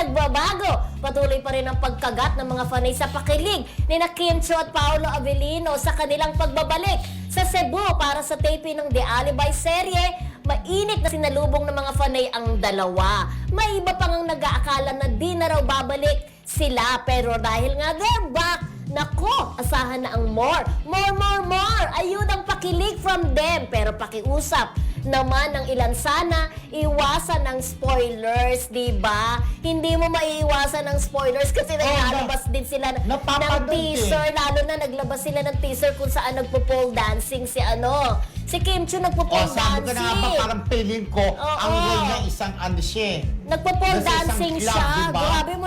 nagbabago. Patuloy pa rin ang pagkagat ng mga fanay sa pakilig ni na Kim Cho at Paolo Avellino sa kanilang pagbabalik sa Cebu para sa taping ng The Alibi serye. Mainit na sinalubong ng mga fanay ang dalawa. May iba pang ang nag-aakala na di na raw babalik sila pero dahil nga they're back, Nako, asahan na ang more. More, more, more. Ayun ang pakilig from them. Pero pakiusap naman ng ilan sana, iwasan ng spoilers, di ba? Hindi mo maiiwasan ng spoilers kasi naglalabas din sila ng napapanood teaser. Lalo na naglabas sila ng teaser kung saan nagpo-pole dancing si ano. Si Kim Chu nagpo-pole sabi ko na nga ba, dancing. parang feeling ko, ang Oo. role niya isang ano siya. eh. Nagpo-pole dancing club, siya. di ba? Grabe,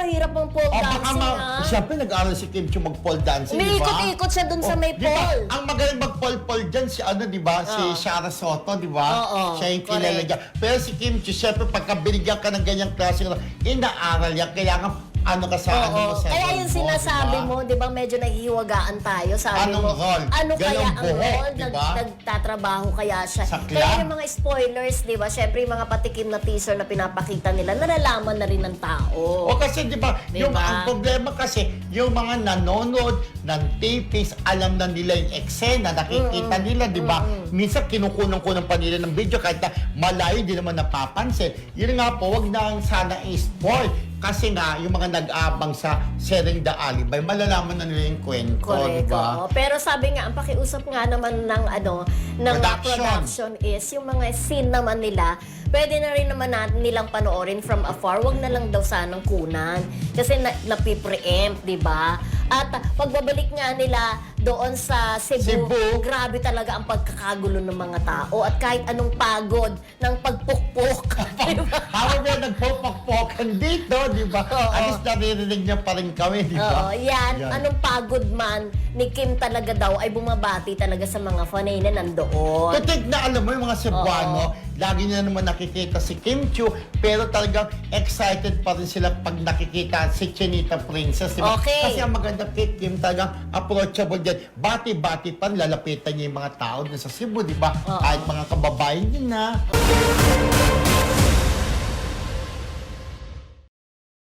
mahirap ang pole O baka dancing, ma... ah. Siyempre, nag-aaral si Kim Chu mag-pole dancing, di ba? Umiikot-ikot siya dun sa O, may di ba? pole. Ang magaling mag-pole-pole dyan, si ano, di ba? Si Oo. Shara Soto, di ba? Oo, Siya yung kilala correct. niya. Pero si Kim Chu, siyempre, pagka binigyan ka ng ganyang klase, inaaral yan. Kailangan ano ka sa ano mo sa Kaya yung mo, sinasabi di ba? mo, di ba, medyo naghihiwagaan tayo. Sabi Anong mo, role? ano kaya ang buhok, role? Nag, ba? nagtatrabaho kaya siya. Sa Kaya yung mga spoilers, di ba, syempre yung mga patikim na teaser na pinapakita nila, nalalaman na rin ng tao. O kasi di ba, Di yung ang problema kasi yung mga nanonood ng tapings, alam na nila yung eksena, nakikita nila, di ba? Minsan kinukunong-kunong pa nila ng video kahit na malayo di naman napapansin. Yun nga po, wag na sana i-spoil. Kasi nga, yung mga nag-abang sa Sering the Alibay, malalaman na nila yung kwento, di Correct. ba? oo. Pero sabi nga, ang pakiusap nga naman ng ano, ng Production. production is yung mga scene naman nila, pwede na rin naman natin nilang panoorin from afar. Wag na lang daw sanang kunan. Kasi na, napipreempt, di ba? At pagbabalik nga nila doon sa Cebu, Cebu. grabe talaga ang pagkakagulo ng mga tao. At kahit anong pagod ng pagpukpok. di ba? Habang may nagpupakpokan dito, di ba? Oo. At least naririnig niya pa rin kami, di Oo, ba? yan. Anong pagod man ni Kim talaga daw ay bumabati talaga sa mga fanay na nandoon. Tutig na alam mo yung mga Cebuano, lagi nila naman nakikita si Kim Chu, pero talagang excited pa rin sila pag nakikita si Chinita Princess. Di ba? Okay. Kasi ang maganda kay Kim talagang approachable din. Bati-bati pa, lalapitan niya yung mga tao dun sa Cebu, di ba? Oo. Kahit mga kababayan niya na.